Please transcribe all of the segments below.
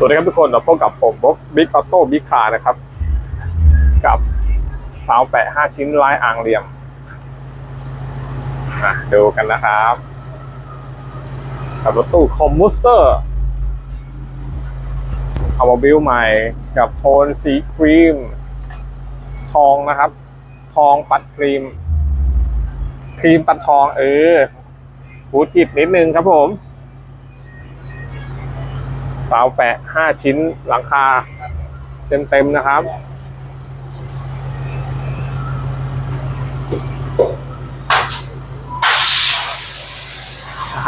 สวัสดีครับทุกคนเราพบกับผมบุ๊กบิ๊กออโต้บิ๊กคานะครับ กับสาวแปะห้าชิ้นลายอ่างเหลี่ยมมาดูกันนะครับ กับรถตู้คอมมูสเตอร์เอามาบิวใหม่กับโทนสีครีม ทองนะครับ ทองปัดครีม ครีมปัดทองเออพูดผิดนิดนึงครับผม สาวแปะห้าชิ้นหลังคา เต็มๆนะครับ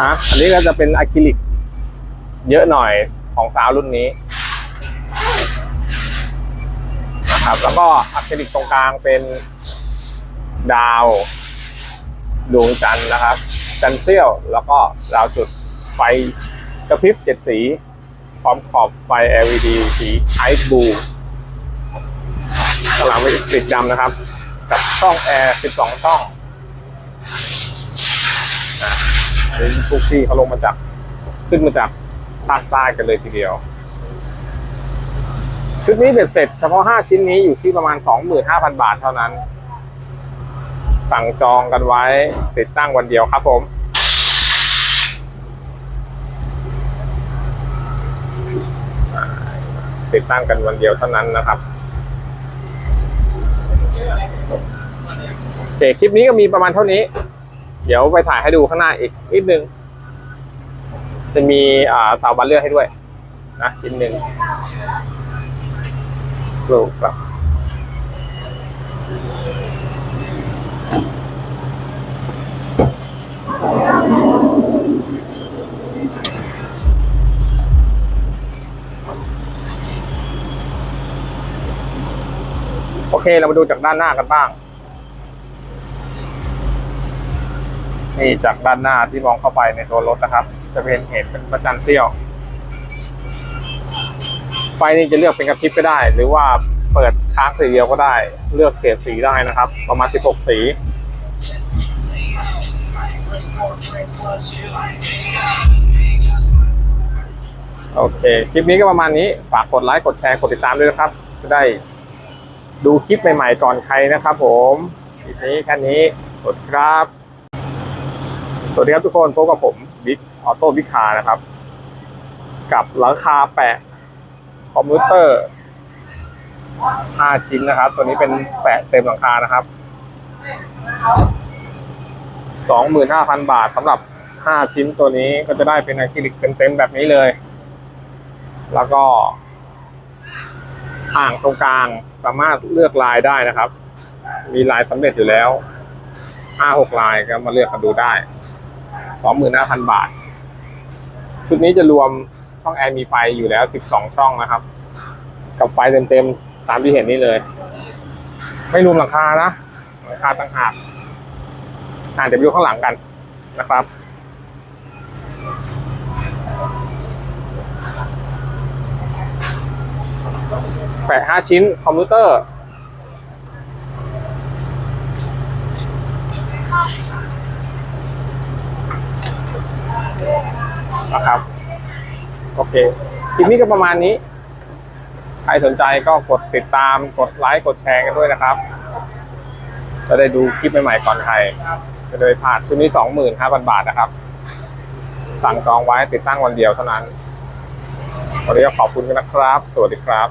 ฮะ อันนี้ก็จะเป็นอะคริลิก เยอะหน่อยของสาวรุ่นนี้นะครับ แล้วก็อะคริลิกตรงกลางเป็นดาวดวงจันทร์นะครับ จันทร์เสี้ยว แล้วก็ดาวจุดไฟกระพริบเจ็ดสี พร้อมขอบไฟ LED สีไอซ์บลูข้างหลังเป็นสีดำนะครับ กับช่องแอร์ 12 ช่องนะนี่ทุกที่เขาลงมาจาก ขึ้นมาจากภาคใต้กันเลยทีเดียว ชุดนี้เบ็ดเสร็จเฉพาะ 5 ชิ้นนี้อยู่ที่ประมาณ 25,000 บาทเท่านั้น สั่งจองกันไว้ติดตั้งวันเดียวครับผม ติดตั้งกันวันเดียวเท่านั้นนะครับโอเคคลิปนี้ก็มีประมาณเท่านี้ เดี๋ยวไปถ่ายให้ดูข้างหน้าอีกนิดนึง จะมีอ่าสาวบันเลือดให้ด้วย นะชิ้นหนึ่งดูครับ โอเคเรามาดูจากด้านหน้ากันบ้าง นี่จากด้านหน้าที่มองเข้าไปในตัวรถนะครับ จะเป็นเห็นเป็นประจันเสี้ยว ไฟนี่จะเลือกเป็นกระพริบก็ได้ หรือว่าเปิดค้างสีเดียวก็ได้ เลือกเฉดสีได้นะครับ ประมาณ 16 สี โอเค คลิปนี้ก็ประมาณนี้ ฝากกดไลค์ กดแชร์ กดติดตามด้วยนะครับ จะได้ ดูคลิปใหม่ๆก่อนใครนะครับผมคลิปนี้แค่นี้สวัสดีครับ สวัสดีครับทุกคนพบกับผมบิ๊กออโต้บิ๊กคาร์นะครับ กับหลังคาแปะคอมพิวเตอร์ 5 ชิ้นนะครับ ตัวนี้เป็นแปะเต็มหลังคานะครับ 25,000 บาทสำหรับ 5 ชิ้นตัวนี้ก็จะได้เป็นอะคริลิกเต็มๆแบบนี้เลย แล้วก็ อ่างตรงกลางสามารถเลือกลายได้นะครับ มีลายสำเร็จอยู่แล้วห้าหกลายก็มาเลือกกันดูได้สองหมื่นห้าพันบาท ชุดนี้จะรวมช่องแอร์มีไฟอยู่แล้วสิบสองช่องนะครับ กับไฟเต็มๆตามที่เห็นนี่เลย ไม่รวมหลังคานะหลังคาต่างหากอ่านเดี๋ยวไปดูข้างหลังกันนะครับ แปะห้าชิ้น คอมพิวเตอร์ นะครับ โอเค คลิปนี้ก็ประมาณนี้ ใครสนใจก็กดติดตาม กดไลค์ กดแชร์กันด้วยนะครับ จะได้ดูคลิปใหม่ๆก่อนใคร จะได้พลาดชุดนี้สองหมื่นห้าพันบาทนะครับ สั่งจองไว้ติดตั้งวันเดียวเท่านั้น วันนี้ก็ขอบคุณกันนะครับ สวัสดีครับ